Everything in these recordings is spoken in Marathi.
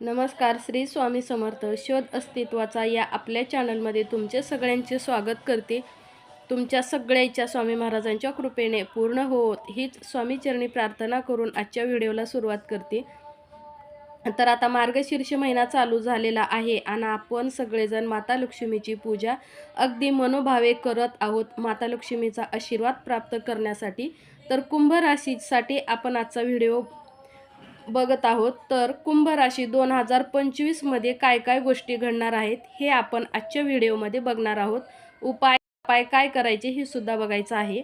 नमस्कार श्री स्वामी समर्थ. शोध अस्तित्वाचा या आपल्या चॅनलमध्ये तुमचे सगळ्यांचे स्वागत करते. तुमच्या सगळ्याच्या स्वामी महाराजांच्या कृपेने पूर्ण होत हीच स्वामीचरणी प्रार्थना करून आजच्या व्हिडिओला सुरुवात करते. तर आता मार्गशीर्ष महिना चालू झालेला आहे आणि आपण सगळेजण माता लक्ष्मीची पूजा अगदी मनोभावे करत आहोत. माता लक्ष्मीचा आशीर्वाद प्राप्त करण्यासाठी तर कुंभ राशीसाठी आपण आजचा व्हिडिओ बघत आहोत. तर कुंभ राशी दोन हजार पंचवीसमध्ये काय काय गोष्टी घडणार आहेत हे आपण आजच्या व्हिडिओमध्ये बघणार आहोत. उपाय उपाय काय करायचे हे सुद्धा बघायचं आहे.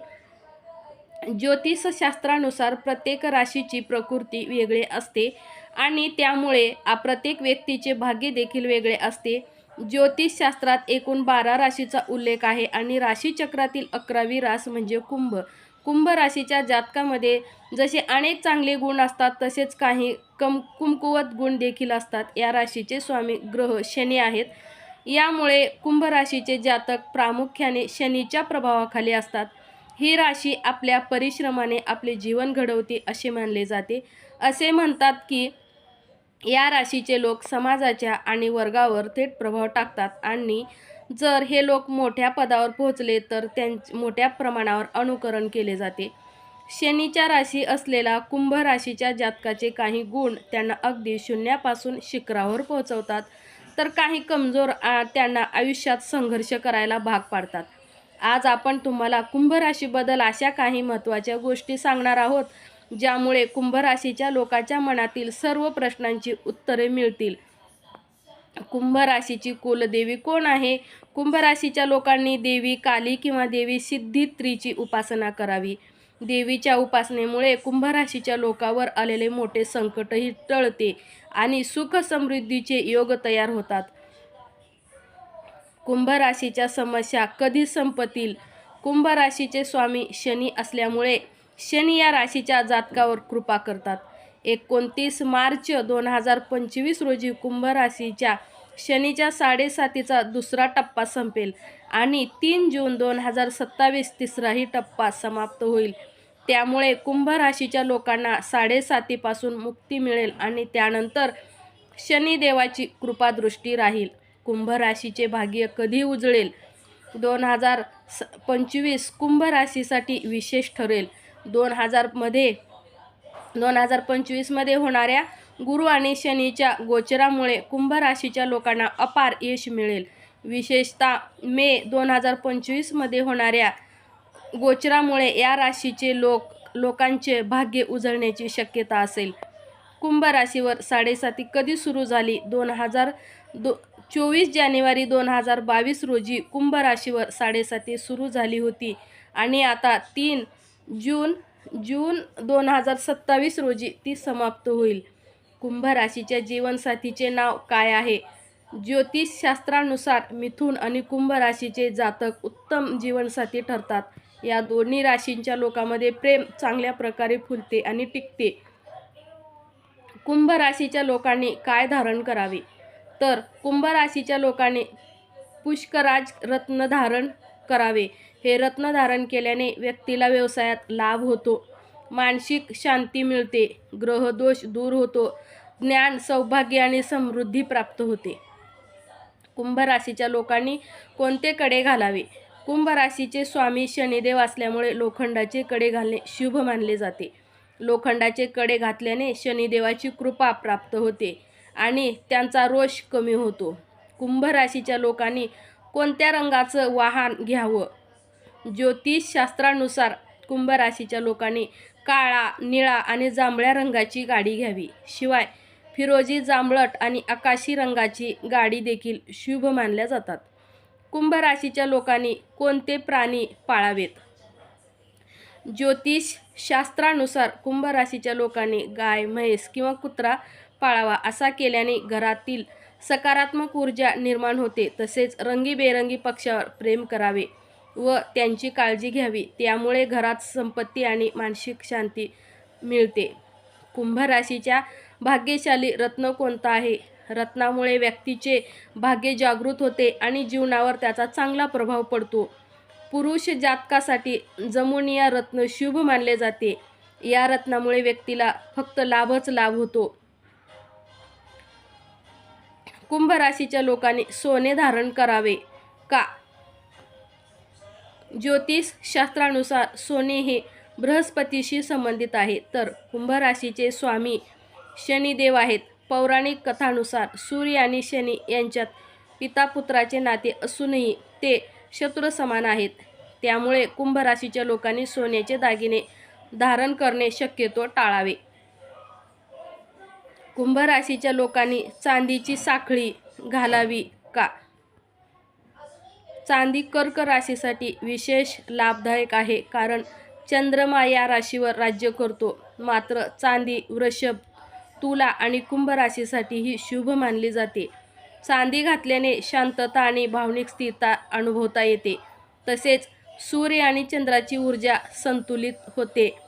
ज्योतिषशास्त्रानुसार प्रत्येक राशीची प्रकृती वेगळी असते आणि त्यामुळे प्रत्येक व्यक्तीचे भाग्य देखील वेगळे असते. ज्योतिषशास्त्रात एकूण बारा राशीचा उल्लेख आहे आणि राशीचक्रातील अकरावी रास म्हणजे कुंभ. कुंभ राशीच्या जातकामध्ये जसे अनेक चांगले गुण असतात तसेच काही कम कुमकुवत गुण देखील असतात. या राशीचे स्वामी ग्रह शनी आहेत. यामुळे कुंभ राशीचे जातक प्रामुख्याने शनीच्या प्रभावाखाली असतात. ही राशी आपल्या परिश्रमाने आपले जीवन घडवते असे मानले जाते. असे म्हणतात की या राशीचे लोक समाजाच्या आणि वर्गावर थेट प्रभाव टाकतात आणि जर हे लोक मोठ्या पदावर पोहोचले तर त्यां मोठ्या प्रमाणावर अनुकरण केले जाते. शनीच्या राशी असलेला कुंभ राशीच्या जातकाचे काही गुण त्यांना अगदी शून्यापासून शिखरावर पोहोचवतात. तर काही कमजोर त्यांना आयुष्यात संघर्ष करायला भाग पाडतात. आज आपण तुम्हाला कुंभ राशीबद्दल अशा काही महत्त्वाच्या गोष्टी सांगणार आहोत ज्यामुळे कुंभ राशीच्या लोकांच्या मनातील सर्व प्रश्नांची उत्तरे मिळतील. कुंभ राशीची कुलदेवी कोण आहे? कुंभ राशीच्या लोकांनी देवी काली किंवा देवी सिद्धित्रीची उपासना करावी. देवीच्या उपासनेमुळे कुंभ राशीच्या लोकावर आलेले मोठे संकटही टळते आणि सुख समृद्धीचे योग तयार होतात. कुंभ राशीच्या समस्या कधी संपतील? कुंभ राशीचे स्वामी शनी असल्यामुळे शनी या राशीच्या जातकावर कृपा करतात. एकोणतीस मार्च दोन हजार पंचवीस रोजी कुंभ राशीच्या शनीच्या साडेसातीचा दुसरा टप्पा संपेल आणि तीन जून दोन हजार सत्तावीस तिसराही टप्पा समाप्त होईल. त्यामुळे कुंभ राशीच्या लोकांना साडेसातीपासून मुक्ती मिळेल आणि त्यानंतर शनिदेवाची कृपादृष्टी राहील. कुंभ राशीचे भाग्य कधी उजळेल? दोन हजार स पंचवीस कुंभ राशीसाठी विशेष ठरेल. दोन हजारमध्ये दोन हजार पंचवीसमध्ये होणाऱ्या गुरु आणि शनीच्या गोचरामुळे कुंभ राशीच्या लोकांना अपार यश मिळेल. विशेषतः मे दोन हजार पंचवीसमध्ये होणाऱ्या गोचरामुळे या राशीचे लोक लोकांचे भाग्य उजळण्याची शक्यता असेल. कुंभ राशीवर साडेसाती कधी सुरू झाली? दोन हजार दो चोवीस जानेवारी दोन हजार बावीस रोजी कुंभ राशीवर साडेसाती सुरू झाली होती आणि आता तीन जून जून दोन हजार सत्तावीस रोजी ती समाप्त होईल. कुंभ राशीच्या जीवनसाथीचे नाव काय आहे? ज्योतिषशास्त्रानुसार मिथुन आणि कुंभ राशीचे जातक उत्तम जीवनसाथी ठरतात. या दोन्ही राशींच्या लोकांमध्ये प्रेम चांगल्या प्रकारे फुलते आणि टिकते. कुंभ राशीच्या लोकांनी काय धारण करावे? तर कुंभ राशीच्या लोकांनी पुष्कराज रत्न धारण करावे. हे रत्न धारण केल्याने व्यक्तीला व्यवसायात लाभ होतो. मानसिक शांती मिळते. ग्रहदोष दूर होतो. ज्ञान सौभाग्य आणि समृद्धी प्राप्त होते. कुंभ राशीच्या लोकांनी कोणते कडे घालावे? कुंभ राशीचे स्वामी शनिदेव असल्यामुळे लोखंडाचे कडे घालणे शुभ मानले जाते. लोखंडाचे कडे घातल्याने शनिदेवाची कृपा प्राप्त होते आणि त्यांचा रोष कमी होतो. कुंभ राशीच्या लोकांनी कोणत्या रंगाचं वाहन घ्यावं? ज्योतिषशास्त्रानुसार कुंभ राशीच्या लोकांनी काळा निळा आणि जांभळ्या रंगाची गाडी घ्यावी. शिवाय फिरोजी जांभळट आणि आकाशी रंगाची गाडी देखील शुभ मानल्या जातात. कुंभ राशीच्या लोकांनी कोणते प्राणी पाळावेत? ज्योतिष शास्त्रानुसार कुंभ राशीच्या लोकांनी गाय म्हैस किंवा कुत्रा पाळावा असा केल्याने घरातील सकारात्मक ऊर्जा निर्माण होते. तसेच रंगीबेरंगी पक्षावर प्रेम करावे. व त्यांची काळजी घ्यावी. त्यामुळे घरात संपत्ती आणि मानसिक शांती मिळते. कुंभ राशीच्या भाग्यशाली रत्न कोणता आहे? रत्नामुळे व्यक्तीचे भाग्य जागृत होते आणि जीवनावर त्याचा चांगला प्रभाव पडतो. पुरुष जातकासाठी जमुनिया रत्न शुभ मानले जाते. या रत्नामुळे व्यक्तीला फक्त लाभच लाभ होतो. कुंभ राशीच्या लोकांनी सोने धारण करावे का? ज्योतिष शास्त्रानुसार सोने हे बृहस्पतीशी संबंधित आहे. तर कुंभराशीचे स्वामी शनिदेव आहेत. पौराणिक कथानुसार सूर्य आणि शनी यांच्यात पितापुत्राचे नाते असूनही ते शत्रू समान आहेत. त्यामुळे कुंभराशीच्या लोकांनी सोन्याचे दागिने धारण करणे शक्यतो टाळावे. कुंभराशीच्या लोकांनी चांदीची साखळी घालावी का? चांदी कर्क राशीसाठी विशेष लाभदायक आहे कारण चंद्रमा या राशीवर राज्य करतो. मात्र चांदी वृषभ तुला आणि कुंभ राशीसाठी ही शुभ मानली जाते. चांदी घातल्याने शांतता आणि भावनिक स्थिरता अनुभवता येते. तसेच सूर्य आणि चंद्राची ऊर्जा संतुलित होते.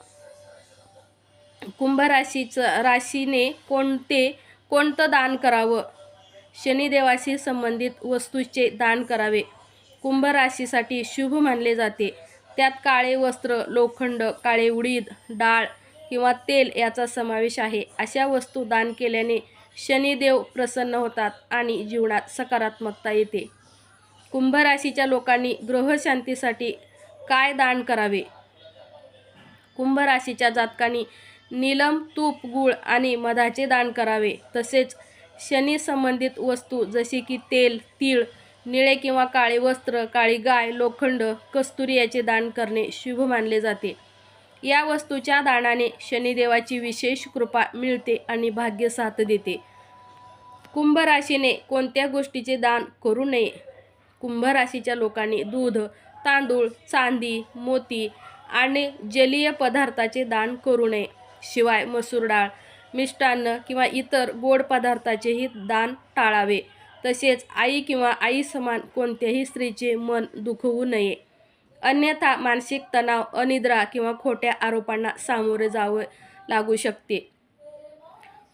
कुंभ राशीचं राशीने कोणते कोणतं दान करावं? शनिदेवाशी संबंधित वस्तूचे दान करावे. कुंभ राशीसाठी शुभ मानले जाते. त्यात काळे वस्त्र लोखंड काळे उडीद डाळ किंवा तेल याचा समावेश आहे. अशा वस्तू दान केल्याने शनिदेव प्रसन्न होतात आणि जीवनात सकारात्मकता येते. कुंभ राशीच्या लोकांनी ग्रहशांतीसाठी काय दान करावे? कुंभ राशीच्या जातकांनी नीलम तूप गूळ आणि मधाचे दान करावे. तसेच शनी संबंधित वस्तू जसे की तेल तीळ निळे किंवा काळे वस्त्र काळी गाय लोखंड कस्तुरी याचे दान करणे शुभ मानले जाते. या वस्तूच्या दानाने शनिदेवाची विशेष कृपा मिळते आणि भाग्य साथ देते. कुंभ राशीने कोणत्या गोष्टीचे दान करू नये? कुंभ राशीच्या लोकांनी दूध तांदूळ चांदी मोती आणि जलीय पदार्थाचे दान करू नये. शिवाय मसूर डाळ मिष्टान्न किंवा इतर गोड पदार्थाचेही दान टाळावे. तसेच आई किंवा आई समान कोणत्याही स्त्रीचे मन दुखवू नये. अन्यथा मानसिक तणाव अनिद्रा किंवा खोट्या आरोपांना सामोरे जावे लागू शकते.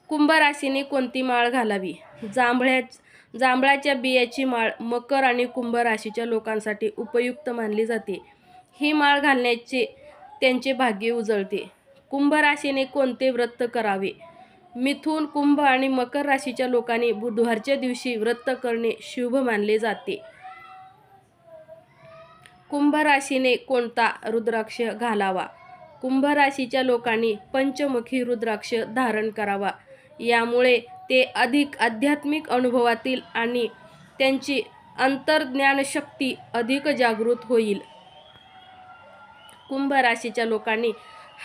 कुंभ राशीने कोणती माळ घालावी? जांभळ्या जांभळाच्या बियाची माळ मकर आणि कुंभ राशीच्या लोकांसाठी उपयुक्त मानली जाते. ही माळ घालण्याचे त्यांचे भाग्य उजळते. कुंभ राशीने कोणते व्रत करावे? मिथुन कुंभ आणि मकर राशीच्या लोकांनी बुधवारच्या दिवशी व्रत करणे शुभ मानले जाते. कुंभ राशीने कोणता रुद्राक्ष घालावा? कुंभ राशीच्या लोकांनी पंचमुखी रुद्राक्ष धारण करावा. यामुळे ते अधिक आध्यात्मिक अनुभवातील आणि त्यांची अंतर्ज्ञानशक्ती अधिक जागृत होईल. कुंभ राशीच्या लोकांनी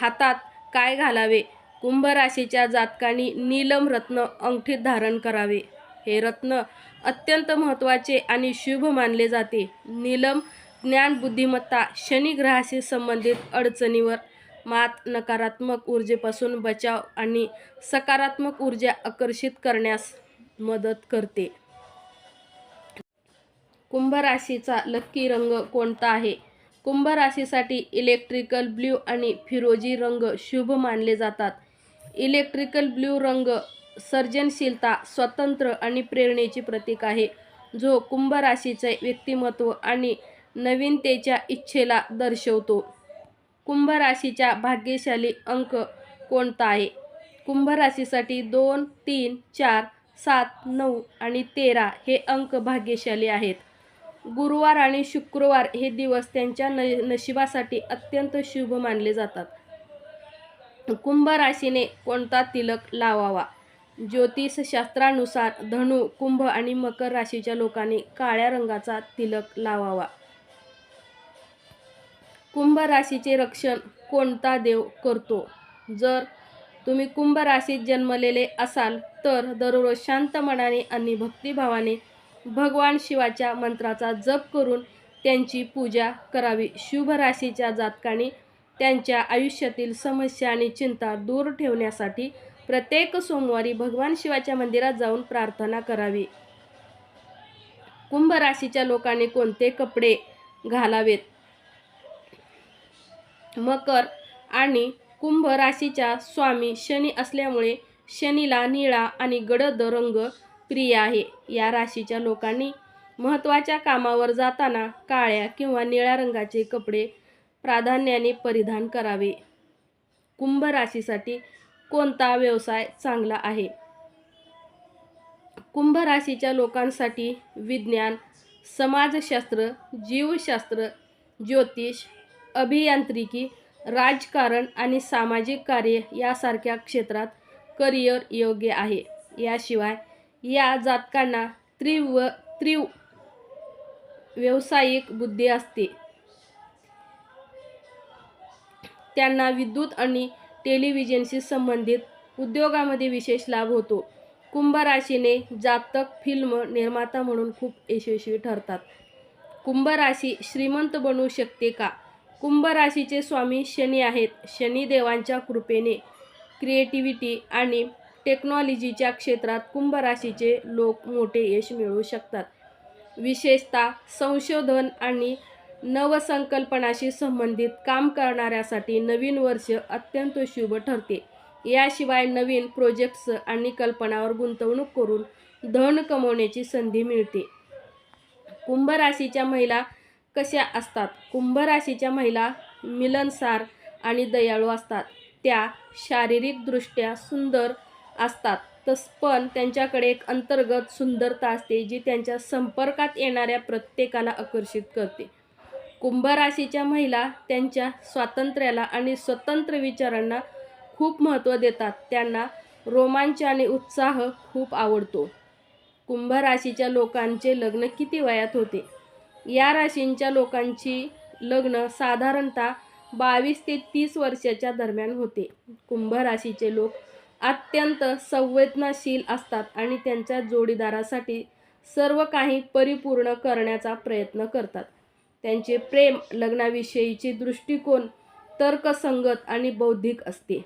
हातात काय घालावे? कुंभ राशीच्या जातकांनी नीलम रत्न अंगठीत धारण करावे. हे रत्न अत्यंत महत्त्वाचे आणि शुभ मानले जाते. नीलम ज्ञान बुद्धिमत्ता शनिग्रहाशी संबंधित अडचणीवर मात नकारात्मक ऊर्जेपासून बचाव आणि सकारात्मक ऊर्जा आकर्षित करण्यास मदत करते. कुंभ राशीचा लक्की रंग कोणता आहे? कुंभ राशीसाठी इलेक्ट्रिकल ब्ल्यू आणि फिरोजी रंग शुभ मानले जातात. इलेक्ट्रिकल ब्ल्यू रंग सर्जनशीलता स्वतंत्र आणि प्रेरणेचे प्रतीक आहे जो कुंभ राशीचे व्यक्तिमत्व आणि नवीनतेच्या इच्छेला दर्शवतो. कुंभ राशीच्या भाग्यशाली अंक कोणता आहे? कुंभ राशीसाठी दोन तीन चार सात नऊ आणि तेरा हे अंक भाग्यशाली आहेत. गुरुवार आणि शुक्रवार हे दिवस त्यांच्या न नशिबासाठी अत्यंत शुभ मानले जातात. कुंभ राशीने कोणता तिलक लावावा? ज्योतिषशास्त्रानुसार धनु कुंभ आणि मकर राशीच्या लोकांनी काळ्या रंगाचा तिलक लावावा. कुंभ राशीचे रक्षण कोणता देव करतो? जर तुम्ही कुंभ राशीत जन्मलेले असाल तर दररोज शांत मनाने आणि भक्तिभावाने भगवान शिवाच्या मंत्राचा जप करून त्यांची पूजा करावी. शुभ राशीच्या जातकाने त्यांच्या आयुष्यातील समस्या आणि चिंता दूर ठेवण्यासाठी प्रत्येक सोमवारी भगवान शिवाच्या मंदिरात जाऊन प्रार्थना करावी. कुंभ राशीच्या लोकांनी कोणते कपडे घालावेत? मकर आणि कुंभ राशीच्या स्वामी शनी असल्यामुळे शनीला निळा आणि गडद रंग प्रिय आहे. या राशीच्या लोकांनी महत्त्वाच्या कामावर जाताना काळ्या किंवा निळ्या रंगाचे कपडे प्राधान्याने परिधान करावे. कुंभ राशीसाठी कोणता व्यवसाय चांगला आहे? कुंभ राशीच्या लोकांसाठी विज्ञान समाजशास्त्र जीवशास्त्र ज्योतिष अभियांत्रिकी राजकारण आणि सामाजिक कार्य यासारख्या क्षेत्रात करिअर योग्य आहे. याशिवाय या जातकांना तीव्र त्रिव व्यावसायिक बुद्धी असते. त्यांना विद्युत आणि टेलिव्हिजनशी संबंधित उद्योगामध्ये विशेष लाभ होतो. कुंभ राशीने जातक फिल्म निर्माता म्हणून खूप यशस्वी ठरतात. कुंभ राशी श्रीमंत बनू शकते का? कुंभ राशीचे स्वामी शनी आहेत. शनिदेवांच्या कृपेने क्रिएटिव्हिटी आणि टेक्नॉलॉजीच्या क्षेत्रात कुंभ राशीचे लोक मोठे यश मिळवू शकतात. विशेषतः संशोधन आणि नवसंकल्पनाशी संबंधित काम करणाऱ्यासाठी नवीन वर्ष अत्यंत शुभ ठरते. याशिवाय नवीन प्रोजेक्ट्स आणि कल्पनावर गुंतवणूक करून धन कमवण्याची संधी मिळते. कुंभ राशीच्या महिला कशा असतात? कुंभ राशीच्या महिला मिलनसार आणि दयाळू असतात. त्या शारीरिकदृष्ट्या सुंदर असतात. तस पण त्यांच्याकडे एक अंतर्गत सुंदरता असते जी त्यांच्या संपर्कात येणाऱ्या प्रत्येकाला आकर्षित करते. कुंभ राशीच्या महिला त्यांच्या स्वातंत्र्याला आणि स्वतंत्र विचारांना खूप महत्त्व देतात. त्यांना रोमांच आणि उत्साह खूप आवडतो. कुंभ राशीच्या लोकांचे लग्न किती वयात होते? या राशींच्या लोकांची लग्न साधारणतः बावीस ते तीस वर्षाच्या दरम्यान होते. कुंभ राशीचे लोक अत्यंत संवेदनशील असतात आणि त्यांच्या जोडीदारासाठी सर्व काही परिपूर्ण करण्याचा प्रयत्न करतात. त्यांचे प्रेम लग्नाविषयीचे दृष्टिकोन तर्कसंगत आणि बौद्धिक असते.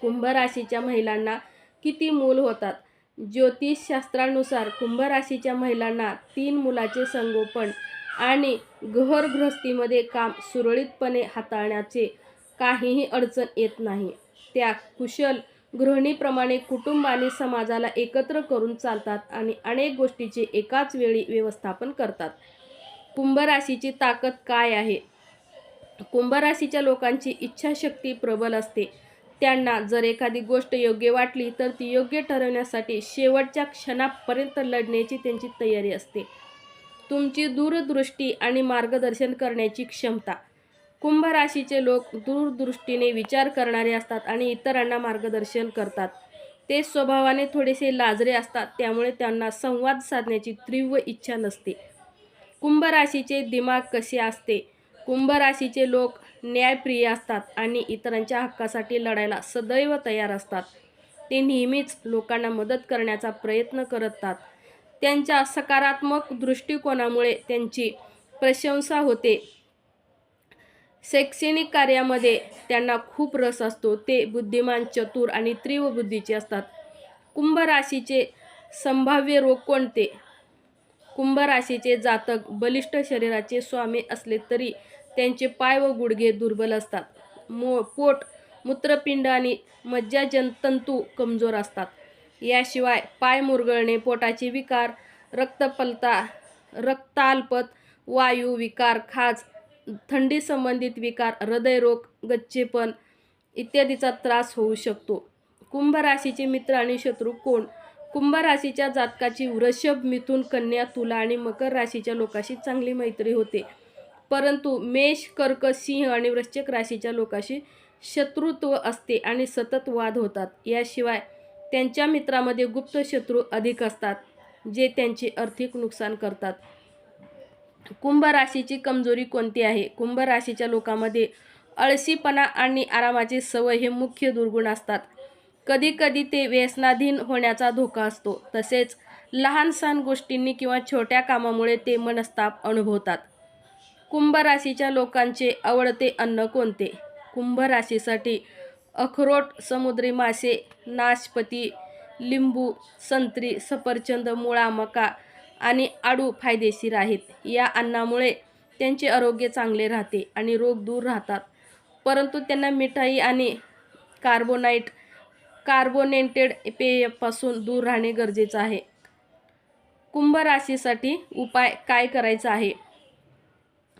कुंभ राशीच्या महिलांना किती मूल होतात? ज्योतिषशास्त्रानुसार कुंभ राशीच्या महिलांना तीन मुलाचे संगोपन आणि घरगृहस्थीमध्ये काम सुरळीतपणे हाताळण्याचे काहीही अडचण येत नाही. त्या कुशल गृहिणीप्रमाणे कुटुंब आणि समाजाला एकत्र करून चालतात आणि अनेक गोष्टीचे एकाच वेळी व्यवस्थापन करतात. कुंभ राशीची ताकद काय आहे? कुंभ राशीच्या लोकांची इच्छाशक्ती प्रबल असते. त्यांना जर एखादी गोष्ट योग्य वाटली तर ती योग्य ठरवण्यासाठी शेवटच्या क्षणापर्यंत लढण्याची त्यांची तयारी असते. तुमची दूरदृष्टी आणि मार्गदर्शन करण्याची क्षमता. कुंभ राशीचे लोक दूरदृष्टीने विचार करणारे असतात आणि इतरांना मार्गदर्शन करतात. ते स्वभावाने थोडेसे लाजरे असतात त्यामुळे त्यांना संवाद साधण्याची तीव्र इच्छा नसते. कुंभ राशीचे दिमाग कसे असते? कुंभ राशीचे लोक न्यायप्रिय असतात आणि इतरांच्या हक्कासाठी लढायला सदैव तयार असतात. ते नेहमीच लोकांना मदत करण्याचा प्रयत्न करतात. त्यांच्या सकारात्मक दृष्टिकोनामुळे त्यांची प्रशंसा होते. शैक्षणिक कार्यामध्ये त्यांना खूप रस असतो. ते बुद्धिमान चतुर आणि तीव्र बुद्धीचे असतात. कुंभ राशीचे संभाव्य रोग कोणते? कुंभ राशीचे जातक बलिष्ठ शरीराचे स्वामी असले तरी त्यांचे पाय व गुडघे दुर्बल असतात. मो पोट मूत्रपिंड आणि मज्जाजनतंतू कमजोर असतात. याशिवाय पाय मुरगळणे पोटाचे विकार रक्तपलता रक्ताल्पत वायू विकार खाज थंडी संबंधित विकार हृदयरोग गच्चेपण इत्यादीचा त्रास होऊ शकतो. कुंभ राशीचे मित्र आणि शत्रू कोण? कुंभ राशीच्या जातकाची वृषभ मिथुन कन्या तुला आणि मकर राशीच्या लोकांशी चांगली मैत्री होते. परंतु मेष कर्क सिंह आणि वृश्चिक राशीच्या लोकांशी शत्रुत्व असते आणि सतत वाद होतात. याशिवाय त्यांच्या मित्रामध्ये गुप्त शत्रू अधिक असतात जे त्यांचे आर्थिक नुकसान करतात. कुंभ राशीची कमजोरी कोणती आहे? कुंभ राशीच्या लोकांमध्ये अळशीपणा आणि आरामाची सवय हे मुख्य दुर्गुण असतात. कधीकधी ते व्यसनाधीन होण्याचा धोका असतो. तसेच लहान सहान गोष्टींनी किंवा छोट्या कामामुळे ते मनस्ताप अनुभवतात. कुंभ राशीच्या लोकांचे आवडते अन्न कोणते? कुंभ राशीसाठी अखरोट समुद्री मासे नाशपती लिंबू संत्री सफरचंद मुळा मका आणि आडू फायदेशीर आहेत. या अन्नामुळे त्यांचे आरोग्य चांगले राहते आणि रोग दूर राहतात. परंतु त्यांना मिठाई आणि कार्बोनाईट कार्बोनेटेड पेयपासून दूर राहणे गरजेचं आहे. कुंभ राशीसाठी उपाय काय करायचा आहे?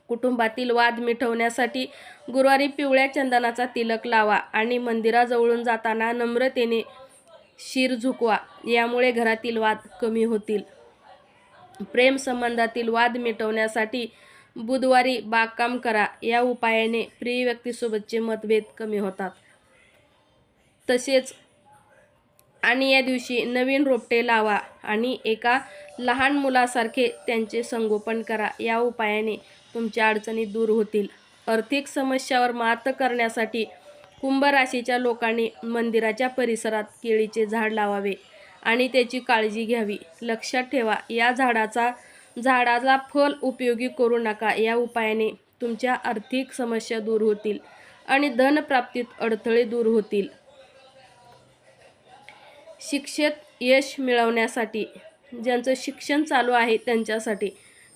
कुटुंबातील वाद मिटवण्यासाठी गुरुवारी पिवळ्या चंदनाचा तिलक लावा आणि मंदिराजवळून जाताना नम्रतेने शिर झुकवा. यामुळे घरातील वाद कमी होतील. प्रेम संबंधातील वाद मिटवण्यासाठी बुधवारी बागकाम करा. या उपायाने प्रिय व्यक्तीसोबतचे मतभेद कमी होतात. तसेच आणि या दिवशी नवीन रोपटे लावा आणि एका लहान मुलासारखे त्यांचे संगोपन करा. या उपायाने तुमच्या अडचणी दूर होतील. आर्थिक समस्यावर मात करण्यासाठी कुंभ राशीच्या लोकांनी मंदिराच्या परिसरात केळीचे झाड लावावे आणि त्याची काळजी घ्यावी. लक्षात ठेवा या झाडाचा झाडाला फल उपयोगी करू नका. या उपायाने तुमच्या आर्थिक समस्या दूर होतील आणि धनप्राप्तीत अडथळे दूर होतील. शिक्षेत यश मिळवण्यासाठी ज्यांचं शिक्षण चालू आहे त्यांच्यासाठी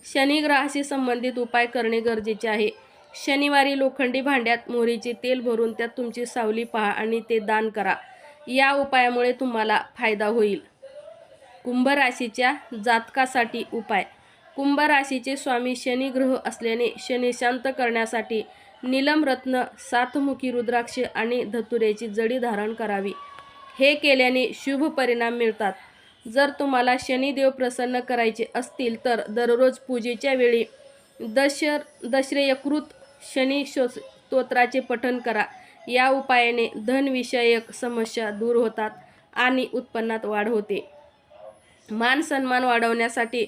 शनिग्रहाशी संबंधित उपाय करणे गरजेचे आहे. शनिवारी लोखंडी भांड्यात मोहरीचे तेल भरून त्यात तुमची सावली पहा आणि ते दान करा. या उपायामुळे तुम्हाला फायदा होईल. कुंभ राशीच्या जातकासाठी उपाय. कुंभ राशीचे स्वामी शनिग्रह असल्याने शनी शांत करण्यासाठी नीलम रत्न सातमुखी रुद्राक्ष आणि धतुरेची जडी धारण करावी. हे केल्याने शुभ परिणाम मिळतात. जर तुम्हाला शनिदेव प्रसन्न करायचे असतील तर दररोज पूजेच्या वेळी दश दश्रेयकृत शनी स्तोत्राचे पठण करा. या उपायाने धनविषयक समस्या दूर होतात आणि उत्पन्नात वाढ होते. मान सन्मान वाढवण्यासाठी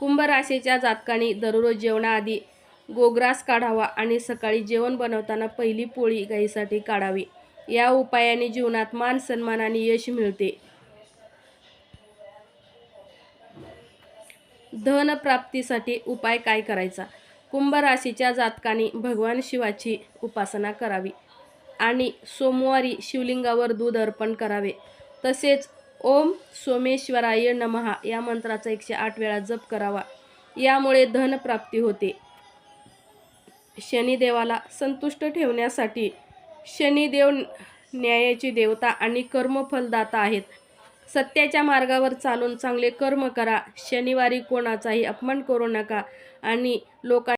कुंभ राशीच्या जातकांनी दररोज जेवणाआधी गोग्रास काढावा आणि सकाळी जेवण बनवताना पहिली पोळी गाईसाठी काढावी. या उपायाने जीवनात मान सन्मान आणि यश मिळते. धन प्राप्तीसाठी उपाय काय करायचा? कुंभ राशीच्या जातकाने भगवान शिवाची उपासना करावी आणि सोमवारी शिवलिंगावर दूध अर्पण करावे. तसेच ओम सोमेश्वराय नमहा या मंत्राचा एकशे आठ वेळा जप करावा. यामुळे धनप्राप्ती होते. शनिदेवाला संतुष्ट ठेवण्यासाठी शनिदेव न्यायाची देवता आणि कर्मफलदाता आहेत. सत्याच्या मार्गावर चालून चांगले कर्म करा. शनिवारी कोणाचाही अपमान करू नका आणि लोकां